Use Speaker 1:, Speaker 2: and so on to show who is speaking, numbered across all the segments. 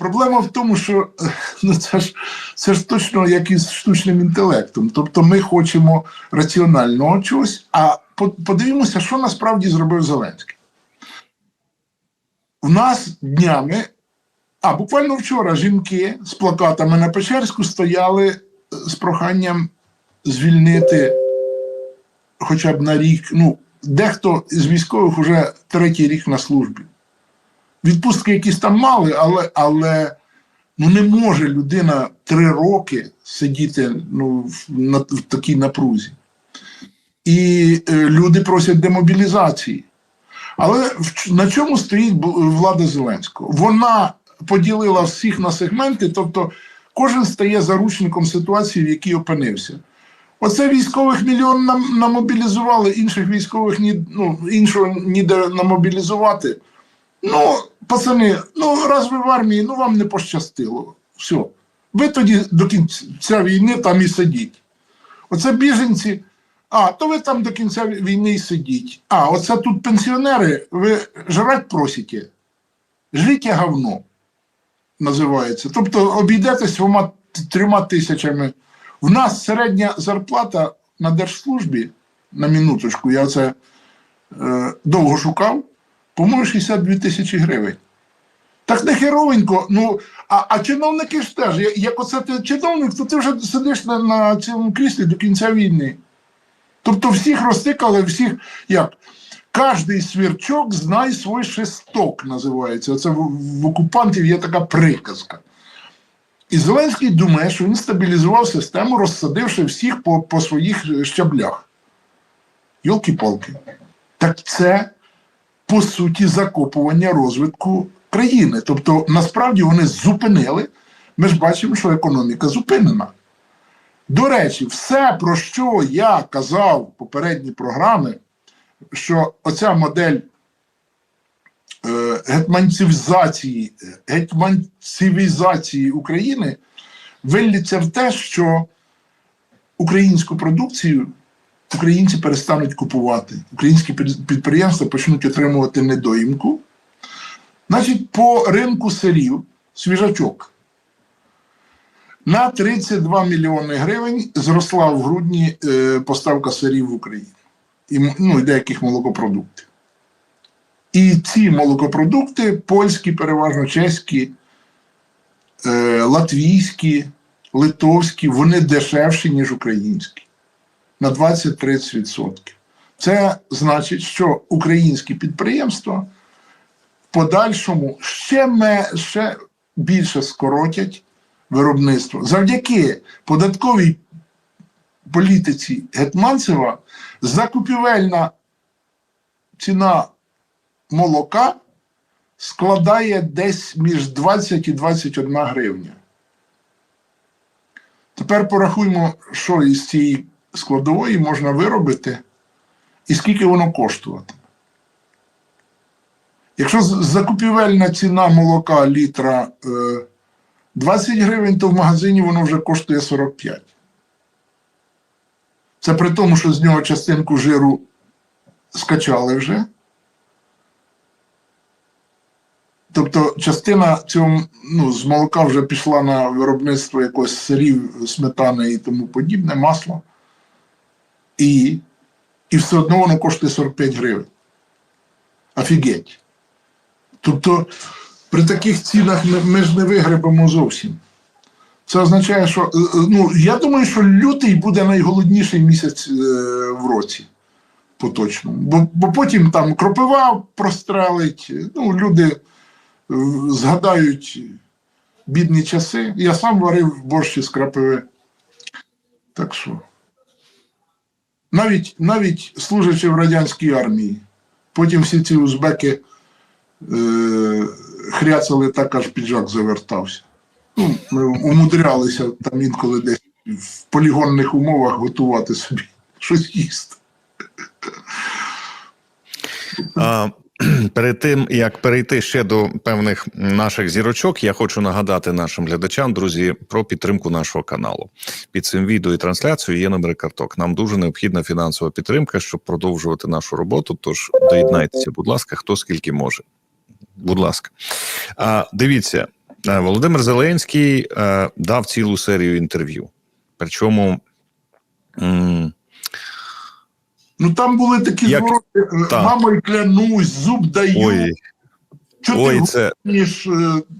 Speaker 1: проблема в тому, що ну, це ж це ж точно як із штучним інтелектом. Тобто ми хочемо раціонального чогось, а по- подивімося, що насправді зробив Зеленський. У нас днями, а буквально вчора жінки з плакатами на Печерську стояли е, з проханням звільнити хоча б на рік. Ну, дехто з військових вже третій рік на службі. Відпустки якісь там мали, але, але ну, не може людина три роки сидіти ну, в, на, в такій напрузі. І е, люди просять демобілізації. Але в на чому стоїть влада Зеленського? Вона поділила всіх на сегменти, тобто кожен стає заручником ситуації, в якій опинився. Оце військових мільйон нам намобілізували, інших військових ні, ну, іншого ніде намобілізувати. Ну, пацани, ну раз ви в армії, ну вам не пощастило. Все. Ви тоді до кінця війни там і сидіть. Оце біженці. А, то ви там до кінця війни і сидіть. А, оце тут пенсіонери, ви жрать просите. Жріть говно називається. Тобто обійдетесь двома трьома тисячами. В нас середня зарплата на держслужбі на минуточку, я це е, довго шукав, по-моєму, 62 тисячі гривень. Так не херовенько, ну, а, а чиновники ж теж, як- оце ти чиновник, то ти вже сидиш на, на цьому кріслі до кінця війни. Тобто всіх розтикали, всіх як. Кожний свірчок знає свій шесток, називається. Це в, в окупантів є така приказка. І Зеленський думає, що він стабілізував систему, розсадивши всіх по, по своїх щаблях. Йолки-палки. Так це, по суті, закопування розвитку країни. Тобто, насправді вони зупинили. Ми ж бачимо, що економіка зупинена. До речі, все, про що я казав в попередні програми, що оця модель е, гетманцівізації України виллється в те, що українську продукцію українці перестануть купувати, українські підприємства почнуть отримувати недоїмку. Значить, по ринку сирів свіжачок на 32 мільйони гривень зросла в грудні е, поставка сирів в Україну і, ну, і деяких молокопродуктів. І ці молокопродукти, польські, переважно чеські, е, латвійські, литовські, вони дешевші, ніж українські. На 20-30%. Це значить, що українські підприємства в подальшому ще, ме, ще більше скоротять виробництво. Завдяки податковій політиці Гетманцева закупівельна ціна молока складає десь між 20 і 21 гривня. Тепер порахуємо, що із цієї складової можна виробити і скільки воно коштуватиме. Якщо закупівельна ціна молока літра е, 20 гривень, то в магазині воно вже коштує 45. Це при тому, що з нього частинку жиру скачали вже. Тобто частина цього ну, з молока вже пішла на виробництво якогось сирів, сметани і тому подібне, масло. І, і все одно воно коштує 45 гривень. Офігеть. Тобто при таких цінах ми, ж не вигребемо зовсім. Це означає, що е, е, ну, я думаю, що лютий буде найголодніший місяць е, в році поточному. Бо, бо потім там кропива прострелить, ну, люди е, згадають бідні часи. Я сам варив борщ із крапиви. Так що. Навіть, навіть служачи в радянській армії, потім всі ці узбеки е, хряцали так, аж піджак завертався. Ну, ми умудрялися там інколи десь в полігонних умовах готувати собі щось їсти.
Speaker 2: Перед тим як перейти ще до певних наших зірочок, я хочу нагадати нашим глядачам, друзі, про підтримку нашого каналу. Під цим відео і трансляцією є номер карток. Нам дуже необхідна фінансова підтримка, щоб продовжувати нашу роботу. Тож доєднайтеся, будь ласка, хто скільки може. Будь ласка, а, дивіться. Е, Володимир Зеленський е, дав цілу серію інтерв'ю. Причому м,
Speaker 1: Ну там були такі
Speaker 2: Як-
Speaker 1: звороти, е,
Speaker 2: так.
Speaker 1: мамою клянусь, зуб даю.
Speaker 2: ой,
Speaker 1: Чого ти
Speaker 2: це
Speaker 1: ніж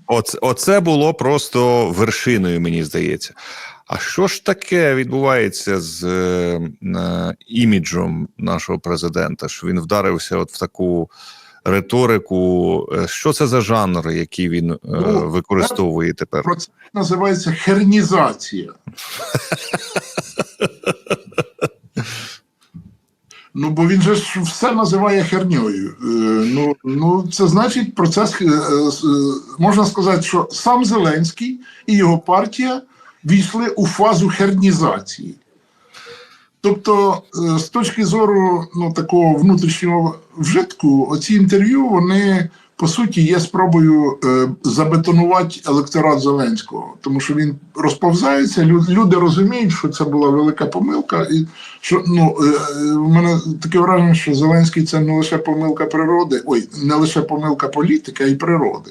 Speaker 2: оце, оце було просто вершиною, мені здається. А що ж таке відбувається з е, е, іміджем нашого президента? Що він вдарився от в таку риторику? Е, Що це за жанр, який він е,
Speaker 1: Ну,
Speaker 2: використовує тепер?
Speaker 1: процес називається хернізація. Ну, бо він же все називає херньою. Е, ну, ну, це значить процес, е, е, можна сказати, що сам Зеленський і його партія війшли у фазу хернізації. Тобто, з точки зору ну, такого внутрішнього вжитку, оці інтерв'ю, вони по суті є спробою е, забетонувати електорат Зеленського, тому що він розповзається. лю- Люди розуміють, що це була велика помилка, і що ну е, в мене таке враження, що Зеленський це не лише помилка природи, ой, не лише помилка політики, а й природи.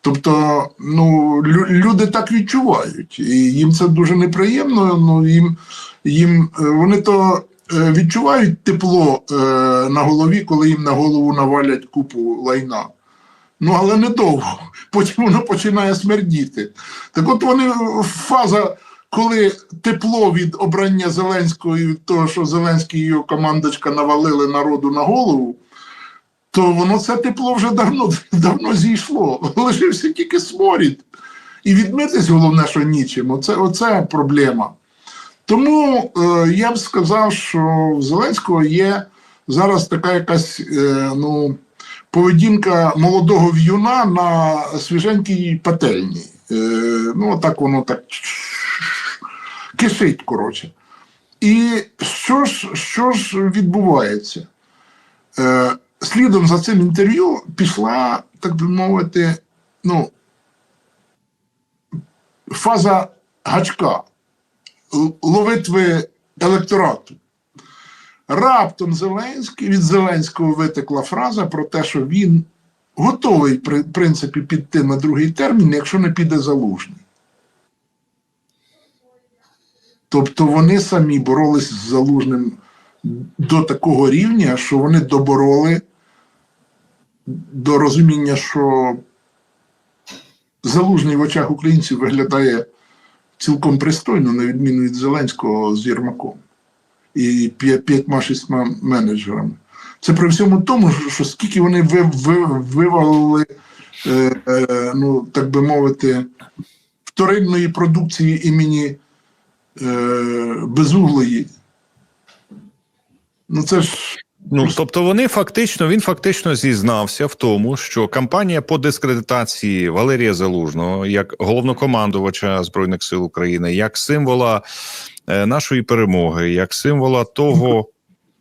Speaker 1: Тобто, ну лю- люди так відчувають, і їм це дуже неприємно. Ну їм, їм е, вони то відчувають тепло е, на голові, коли їм на голову навалять купу лайна. Ну, але недовго. Потім воно починає смердіти. Так от вони фаза, коли тепло від обрання Зеленського і від того, що Зеленський і його командочка навалили народу на голову, то воно це тепло вже давно, давно зійшло. Лишився тільки сморід. І відмитись, головне, що нічим. Оце, оце проблема. Тому е, я б сказав, що в Зеленського є зараз така якась е, ну, поведінка молодого в'юна на свіженькій пательні. Е, ну, так воно так кишить, коротше. І що ж, що ж відбувається? Е, слідом за цим інтерв'ю пішла, так би мовити, ну, фаза гачка, ловитви електорату. Раптом Зеленський від Зеленського витекла фраза про те, що він готовий, в принципі, піти на другий термін, якщо не піде залужний. Тобто вони самі боролись з залужним до такого рівня, що вони добороли до розуміння, що залужний в очах українців виглядає цілком пристойно, на відміну від Зеленського з Єрмаком і п'ятьма-шістьма менеджерами. Це при всьому тому, що- скільки вони ви, ви, вивалили, е, е, ну так би мовити, вторинної продукції імені е, безуглої. Ну це ж
Speaker 2: Ну тобто, вони фактично він фактично зізнався в тому, що кампанія по дискредитації Валерія Залужного як головнокомандувача збройних сил України, як символа е, нашої перемоги, як символа того,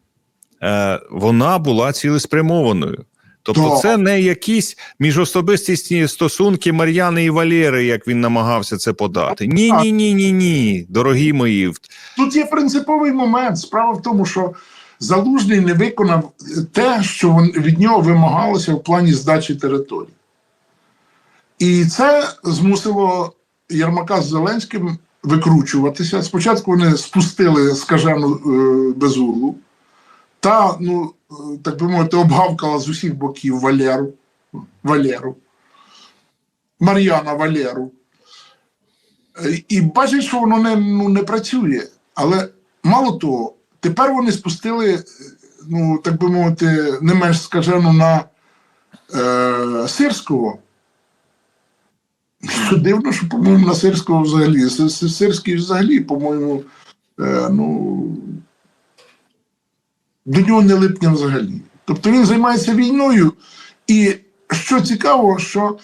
Speaker 2: е, вона була цілеспрямованою. Тобто, це не якісь міжособистісні стосунки Мар'яни і Валєри, як він намагався це подати. Ні, ні, ні, ні, ні, дорогі мої.
Speaker 1: Тут є принциповий момент. Справа в тому, що Залужний не виконав те, що від нього вимагалося в плані здачі території. І це змусило Єрмака з Зеленським викручуватися. Спочатку вони спустили скажену е, безуглу, та, ну, е, так би мовити, обгавкала з усіх боків Валеру, Валеру, Мар'яна Валеру. Е, І бачить, що воно не, ну, не працює. Але мало того, тепер вони спустили, е, ну, так би мовити, не менш скажено на е, Сирського. Що дивно, що, по-моєму, на Сирського взагалі. Сирський взагалі, по-моєму, е, ну, до нього не липня взагалі. Тобто він займається війною, і що цікаво, що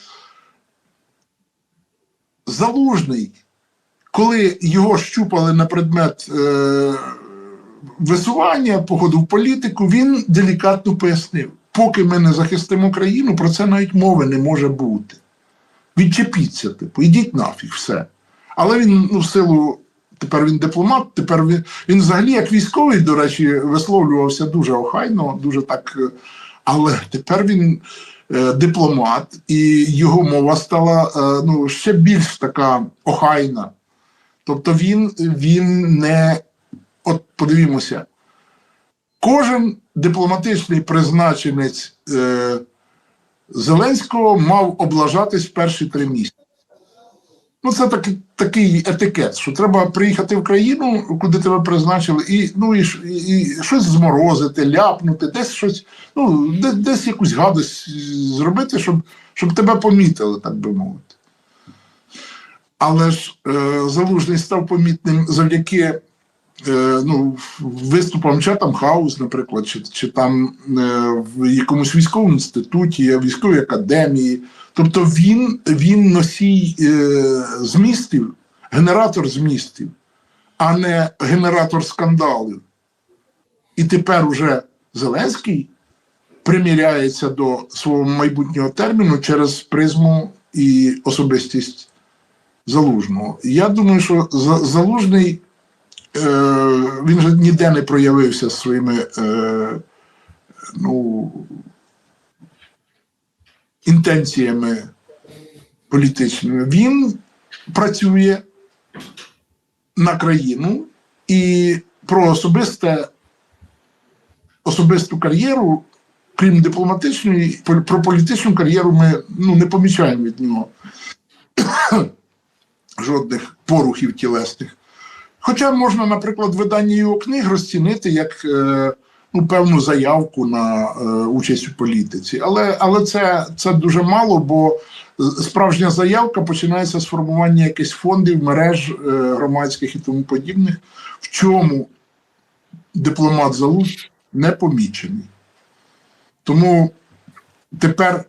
Speaker 1: залужний, коли його щупали на предмет е, висування, походу в політику, він делікатно пояснив: поки ми не захистимо країну, про це навіть мови не може бути. Відчепіться, типу, ідіть нафіг, все. Але він, ну, в силу, тепер він дипломат, тепер він, він взагалі, як військовий, до речі, висловлювався дуже охайно, дуже так. е, Але тепер він е, дипломат, і його мова стала е, ну, ще більш така охайна. Тобто він, він не. От подивімося, кожен дипломатичний призначенець е, Зеленського мав облажатись перші три місяці. Ну, це такий, такий етикет, що треба приїхати в країну, куди тебе призначили, і, ну, і, і, щось зморозити, ляпнути, десь щось, ну, де, десь якусь гадость зробити, щоб, щоб тебе помітили, так би мовити. Але ж е, Залужний став помітним завдяки ну, виступам Чатам Хаус, наприклад, чи, чи там е, в якомусь військовому інституті, військовій академії. Тобто він, він носій е, змістів, генератор змістів, а не генератор скандалів. І тепер уже Зеленський приміряється до свого майбутнього терміну через призму і особистість Залужного. Я думаю, що Залужний е, він же ніде не проявився своїми е, ну, інтенціями політичними. Він працює на країну і про особисте, особисту кар'єру, крім дипломатичної, про політичну кар'єру ми ну, не помічаємо від нього жодних порухів тілесних. Хоча можна, наприклад, видання його книг розцінити як е, ну, певну заявку на е, участь у політиці. Але, але це, це дуже мало, бо справжня заявка починається з формування якихось фондів, мереж е, громадських і тому подібних, в чому дипломат Залуж не помічений. Тому тепер.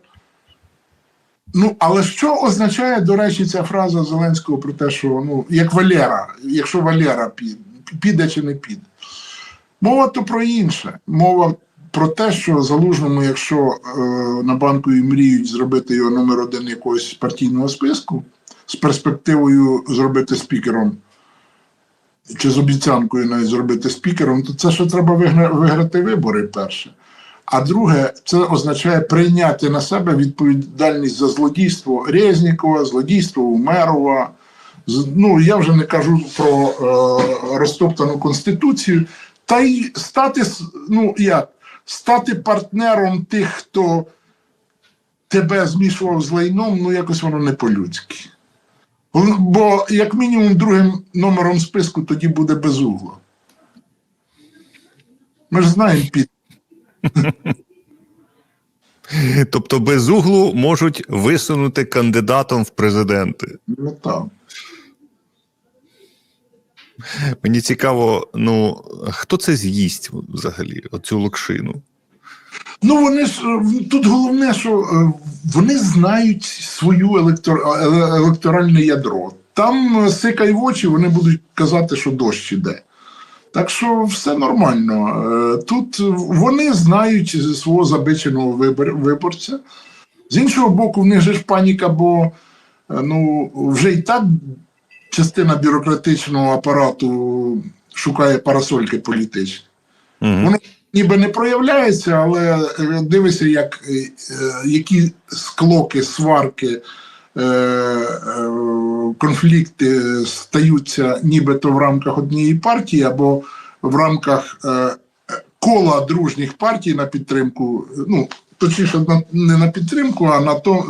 Speaker 1: Ну, але що означає, до речі, ця фраза Зеленського про те, що ну, як Валера, якщо Валера піде, чи не піде. Мова то про інше. Мова про те, що залужному, якщо е, на банку і мріють зробити його номер один якогось партійного списку з перспективою зробити спікером, чи з обіцянкою навіть зробити спікером, то це ще треба вигра- виграти вибори перше. А друге, це означає прийняти на себе відповідальність за злодійство Резнікова, злодійство Умерова. Ну, я вже не кажу про е, розтоптану конституцію, та й стати ну як стати партнером тих, хто тебе змішував з лайном, ну якось воно не по-людськи. Бо- як мінімум, другим номером списку тоді буде безугло. Ми ж знаємо під.
Speaker 2: Тобто без углу можуть висунути кандидатом в президенти.
Speaker 1: Ну, так.
Speaker 2: Мені цікаво, ну хто це з'їсть взагалі, оцю локшину?
Speaker 1: Ну вони ж е, тут головне, що е, вони знають свою електор... е- електоральне ядро. Там е, сикай в очі, вони будуть казати, що дощ іде. Так що все нормально. Е, Тут вони знають свого забиченого виборця. З іншого боку, в них же ж паніка, бо е, ну, вже і так частина бюрократичного апарату шукає парасольки політичні
Speaker 2: Угу.
Speaker 1: Воно ніби не проявляється, але е, дивися, як, які склоки, сварки, конфлікти стаються нібито в рамках однієї партії або в рамках е, е, кола дружніх партій на підтримку. Ну, точніше, не на підтримку, а на то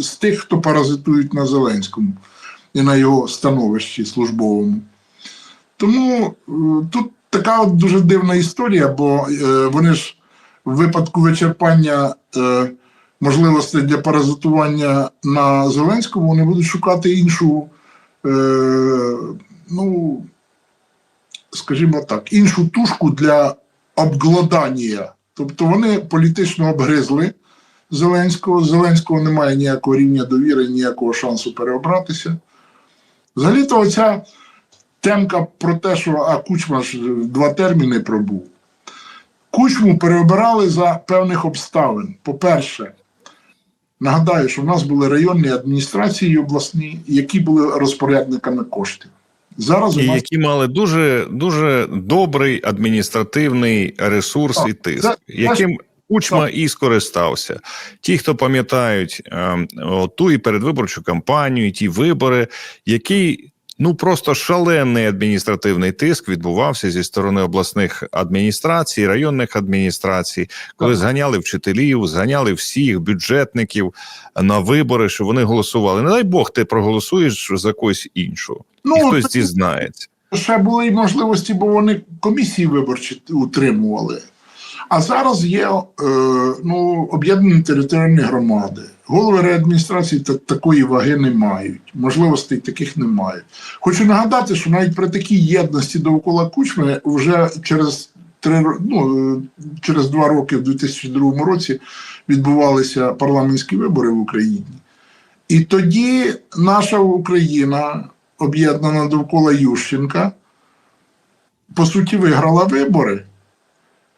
Speaker 1: з тих, хто паразитують на Зеленському і на його становищі службовому. Тому е, тут така от дуже дивна історія, бо е, вони ж в випадку вичерпання е, можливостей для паразитування на Зеленському вони будуть шукати іншу, е, ну, скажімо так, іншу тушку для обгладання. Тобто вони політично обгризли Зеленського. Зеленського немає ніякого рівня довіри, ніякого шансу переобратися. Взагалі-то оця темка про те, що а Кучма ж два терміни пробув. Кучму переобирали за певних обставин. По-перше, нагадаю, що в нас були районні адміністрації і обласні, які були розпорядниками коштів. Зараз
Speaker 2: І
Speaker 1: нас
Speaker 2: які мали дуже дуже добрий адміністративний ресурс
Speaker 1: Так,
Speaker 2: і тиск,
Speaker 1: це-
Speaker 2: яким Кучма і скористався. Ті, хто пам'ятають е, ту і передвиборчу кампанію, і ті вибори, який ну просто шалений адміністративний тиск відбувався зі сторони обласних адміністрацій, районних адміністрацій, коли
Speaker 1: Так.
Speaker 2: зганяли вчителів, зганяли всіх бюджетників на вибори, що вони голосували. Не дай Бог, ти проголосуєш за когось іншого, і хтось
Speaker 1: Ну,
Speaker 2: дізнається.
Speaker 1: ще були й можливості, бо вони комісії виборчі утримували. А зараз є е, ну, об'єднані територіальні громади. Голови реадміністрації та, такої ваги не мають, можливостей таких немає. Хочу нагадати, що навіть при такій єдності довкола Кучми вже через три ну, е, через два роки, в 2002 році, відбувалися парламентські вибори в Україні. І тоді наша Україна, об'єднана довкола Ющенка, по суті, виграла вибори.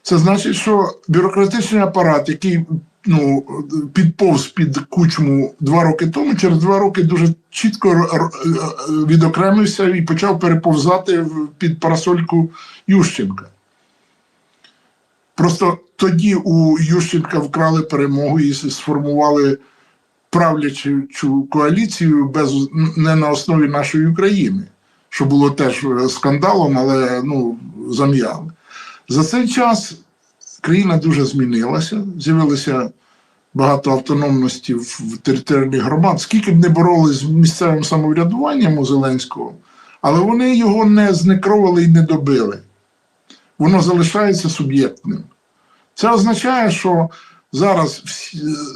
Speaker 1: Це значить, що бюрократичний апарат, який ну, підповз під кучму два роки тому, через два роки дуже чітко відокремився і почав переповзати під парасольку Ющенка. Просто тоді у Ющенка вкрали перемогу і сформували правлячу коаліцію без не на основі нашої України, що було теж е, скандалом, але ну зам'яли. За цей час країна дуже змінилася, з'явилося багато автономності в територіальних громад. Скільки б не боролись з місцевим самоврядуванням у Зеленського, але вони його не зникровали і не добили. Воно залишається суб'єктним. Це означає, що зараз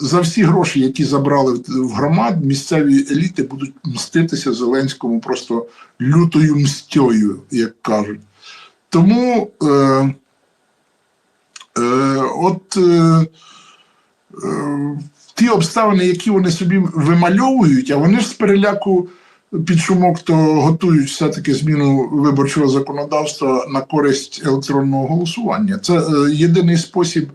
Speaker 1: за всі гроші, які забрали в- громад, місцеві еліти будуть мститися Зеленському просто лютою мстьою, як кажуть. Тому е, от е, е, ті обставини, які вони собі вимальовують, а вони ж з переляку під шумок, то готують все-таки зміну виборчого законодавства на користь електронного голосування. Це е, єдиний спосіб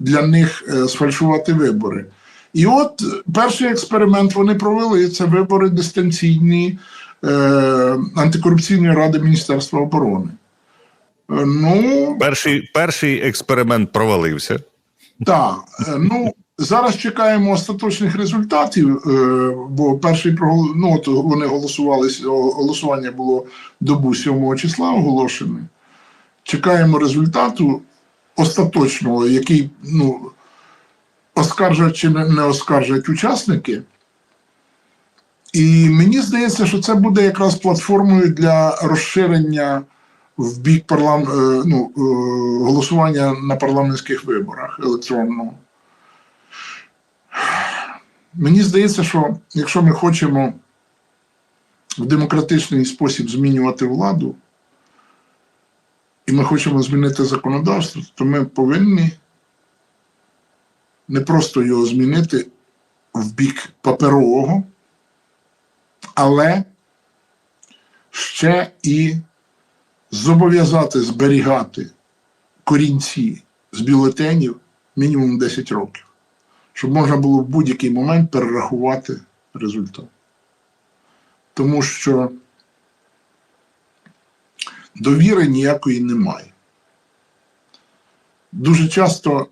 Speaker 1: для них е, сфальшувати вибори. І от е, перший експеримент вони провели це вибори дистанційні е, антикорупційної ради Міністерства оборони. Е, Ну,
Speaker 2: Перший, перший експеримент провалився.
Speaker 1: так, е, ну зараз чекаємо остаточних результатів, е, бо перший ну, от вони голосували голосування було добу 7 числа оголошене. Чекаємо результату остаточного, який ну, оскаржать чи не оскаржать учасники. І мені здається, що це буде якраз платформою для розширення в бік парлам... е, ну, е, голосування на парламентських виборах електронного. Мені здається, що якщо ми хочемо в демократичний спосіб змінювати владу, і ми хочемо змінити законодавство, то ми повинні не просто його змінити в бік паперового, але ще і зобов'язати зберігати корінці з бюлетенів мінімум 10 років, щоб можна було в будь-який момент перерахувати результат. Тому що довіри ніякої немає. Дуже часто,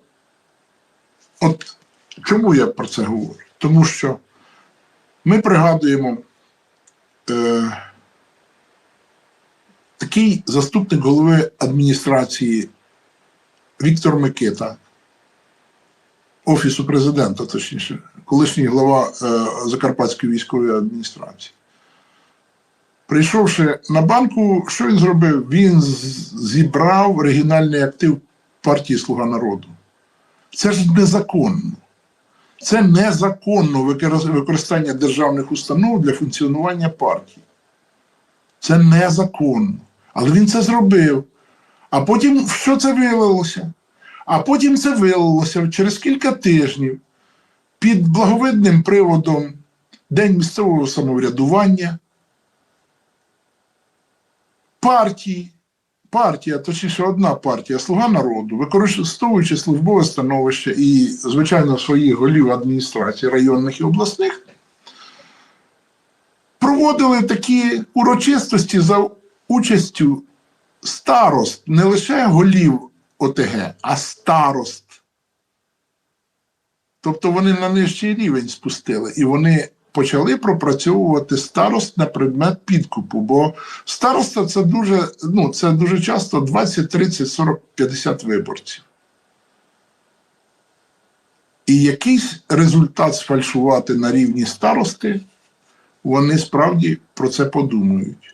Speaker 1: от чому я про це говорю? Тому що ми пригадуємо е, такий заступник голови адміністрації Віктор Микита, Офісу президента, точніше, колишній глава е, Закарпатської військової адміністрації. Прийшовши на банку, що він зробив? Він зібрав регіональний актив партії Слуга народу. Це ж незаконно. Це незаконно використання державних установ для функціонування партії. Це незаконно. Але він це зробив. А потім що це виявилося? А потім це виявилося через кілька тижнів під благовидним приводом День місцевого самоврядування. Партії, партія, точніше, одна партія, Слуга народу, використовуючи службове становище і, звичайно, своїх голів адміністрації районних і обласних, проводили такі урочистості за участю старост, не лише голів ОТГ, а старост Тобто вони на нижчий рівень спустили, і вони почали пропрацьовувати старост на предмет підкупу. Бо староста це дуже, ну, це дуже часто 20, 30, 40, 50 виборців. І якийсь результат сфальшувати на рівні старости, вони справді про це подумають.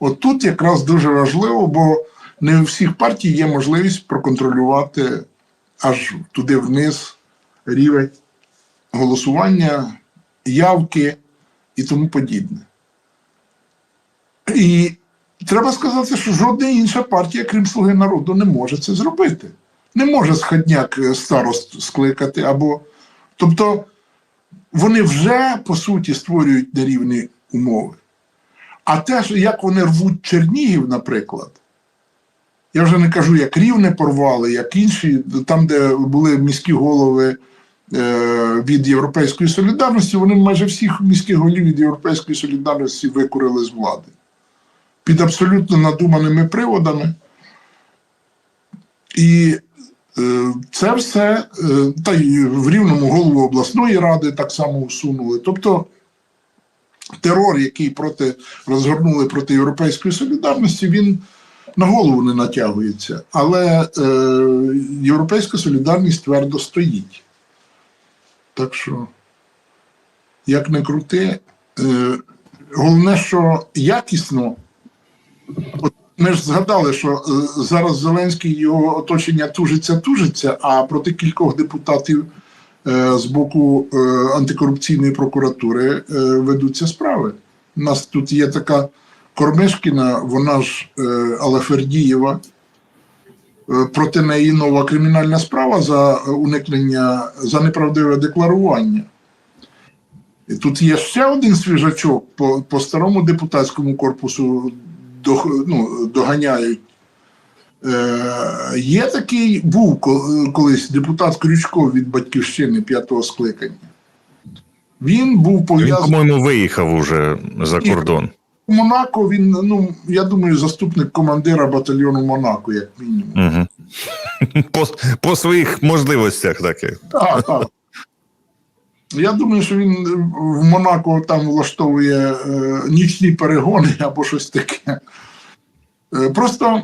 Speaker 1: От тут якраз дуже важливо, бо не у всіх партій є можливість проконтролювати аж туди вниз рівень голосування, явки і тому подібне. І треба сказати, що жодна інша партія, крім Слуги народу, не може це зробити. Не може сходняк е, старост скликати або. Тобто вони вже по суті створюють нерівні умови. А те, як вони рвуть Чернігів, наприклад, я вже не кажу, як рівне порвали, як інші, там, де були міські голови е, від Європейської солідарності, вони майже всіх міських голів від Європейської солідарності викурили з влади. Під абсолютно надуманими приводами. І е, це все, е, та й в рівному голову обласної ради так само усунули. Тобто терор, який проти, розгорнули проти Європейської солідарності, він на голову не натягується. Але е, Європейська солідарність твердо стоїть. Так що, як не крути, е, головне, що якісно. От ми ж згадали, що е, зараз Зеленський його оточення тужиться, тужиться, а проти кількох депутатів з боку е, антикорупційної прокуратури е, ведуться справи. У нас тут є така Кормишкіна, вона ж е, Алафердієва. Е, Проти неї нова кримінальна справа за уникнення за неправдиве декларування. І тут є ще один свіжачок по, по старому депутатському корпусу до, ну, доганяють. Е, є такий, був колись депутат Крючков від батьківщини п'ятого скликання. Він був
Speaker 2: Він,
Speaker 1: пов'язаний
Speaker 2: по-моєму, виїхав уже за кордон.
Speaker 1: в Монако. Він, ну, я думаю, заступник командира батальйону Монако, як мінімум.
Speaker 2: Угу. По, по своїх можливостях таке.
Speaker 1: Так, так. Я думаю, що він в Монако там влаштовує е, нічні перегони або щось таке. Е, просто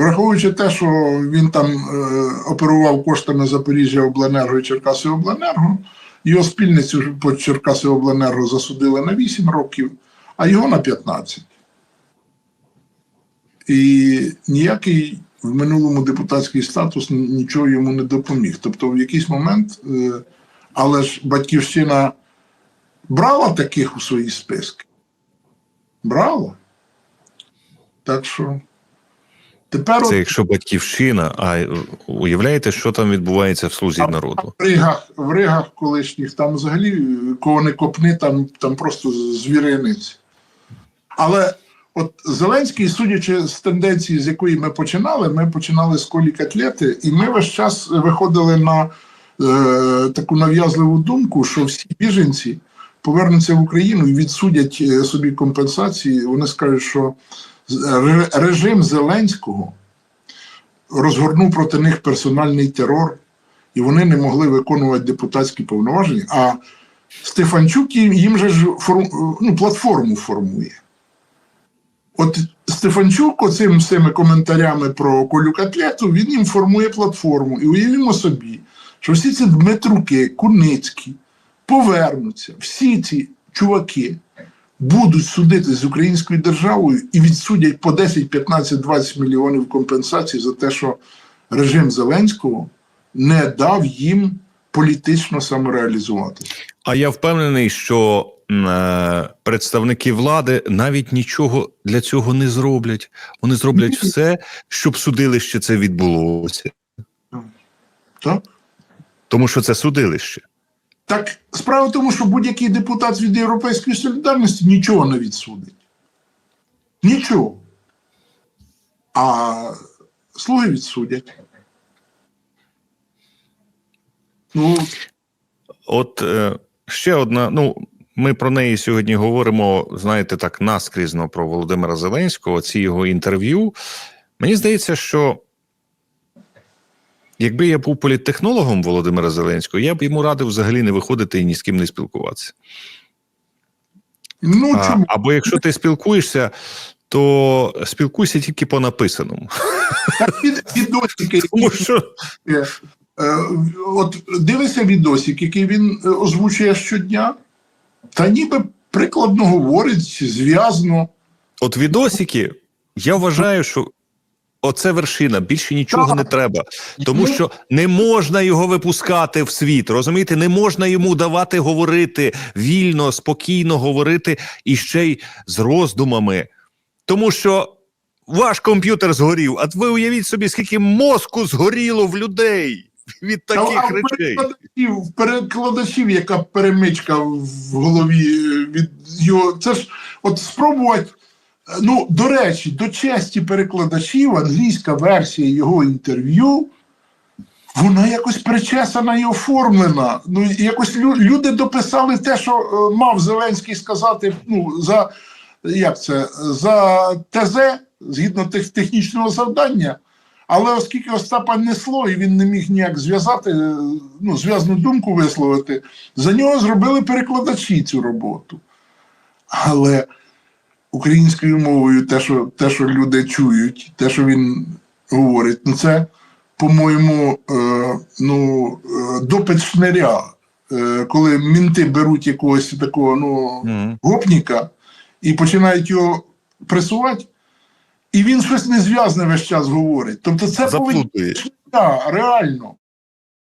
Speaker 1: враховуючи те, що він там е, оперував коштами Запоріжжя Обленерго і Черкаси Обленерго, його спільницю по Черкаси Обленерго засудили на 8 років, а його на 15. І ніякий в минулому депутатський статус нічого йому не допоміг. Тобто, в якийсь момент, е, але ж батьківщина брала таких у свої списки. Брала. Так що тепер
Speaker 2: Це
Speaker 1: от
Speaker 2: якщо батьківщина, а уявляєте, що там відбувається в слузі народу?
Speaker 1: в ригах, в ригах колишніх там взагалі кого не копни, там, там просто звіринець. Але от Зеленський, судячи з тенденції, з якої ми починали, ми починали з колі котлети, і ми весь час виходили на е, таку нав'язливу думку, що всі біженці повернуться в Україну і відсудять е, собі компенсації. Вони скажуть, що режим Зеленського розгорнув проти них персональний терор, і вони не могли виконувати депутатські повноваження. А Стефанчук їм, же ж форм, ну, платформу формує. От Стефанчук оцим цими коментарями про Колю Котлету, він їм формує платформу. І уявімо собі, що всі ці Дмитруки, Куницькі повернуться, всі ці чуваки будуть судити з українською державою і відсудять по 10, 15, 20 мільйонів компенсацій за те, що режим Зеленського не дав їм політично самореалізуватися.
Speaker 2: А я впевнений, що е, представники влади навіть нічого для цього не зроблять. Вони зроблять все, щоб судилище це відбулося,
Speaker 1: Так?
Speaker 2: тому що це судилище.
Speaker 1: Так справа в тому, що будь-який депутат від Європейської солідарності нічого не відсудить. Нічого. А слуги відсудять. Ну,
Speaker 2: От е, ще одна. Ну, ми про неї сьогодні говоримо, знаєте, так наскрізно про Володимира Зеленського, ці його інтерв'ю. Мені здається, що Якби я був політтехнологом Володимира Зеленського, я б йому радив взагалі не виходити і ні з ким не спілкуватися.
Speaker 1: Ну
Speaker 2: А,
Speaker 1: чому?
Speaker 2: або якщо ти спілкуєшся, то спілкуйся тільки по написаному.
Speaker 1: Так від, відосики,
Speaker 2: Тому що
Speaker 1: Е, е, от дивися відосик, який він е, озвучує щодня, та ніби прикладно говорить, зв'язно.
Speaker 2: от відосики, я вважаю, що оце вершина, більше нічого
Speaker 1: Так.
Speaker 2: не треба. Тому що не можна його випускати в світ. Розумієте, не можна йому давати говорити вільно, спокійно говорити і ще й з роздумами. Тому що ваш комп'ютер згорів, а ви уявіть собі, скільки мозку згоріло в людей від таких
Speaker 1: а
Speaker 2: речей.
Speaker 1: перекладачів, перекладачів, яка перемичка в голові е, від його. Це ж от спробувати. Ну, до речі, до честі перекладачів, англійська версія його інтерв'ю, вона якось причесана і оформлена. Ну, якось лю- люди дописали те, що е, мав Зеленський сказати, ну, за як це, за ТЗ, згідно тех, технічного завдання. Але оскільки Остапа несло, і він не міг ніяк зв'язати, е, ну, зв'язну думку висловити, за нього зробили перекладачі цю роботу. Але українською мовою те, що, те, що люди чують, те, що він говорить, ну це, по-моєму, е, ну, е, допит шниря. Е, коли мінти беруть якогось такого ну,
Speaker 2: Мгм.
Speaker 1: гопніка і починають його пресувати, і він щось незв'язне весь час говорить. Тобто це повинні
Speaker 2: Заплутує.
Speaker 1: Да, реально.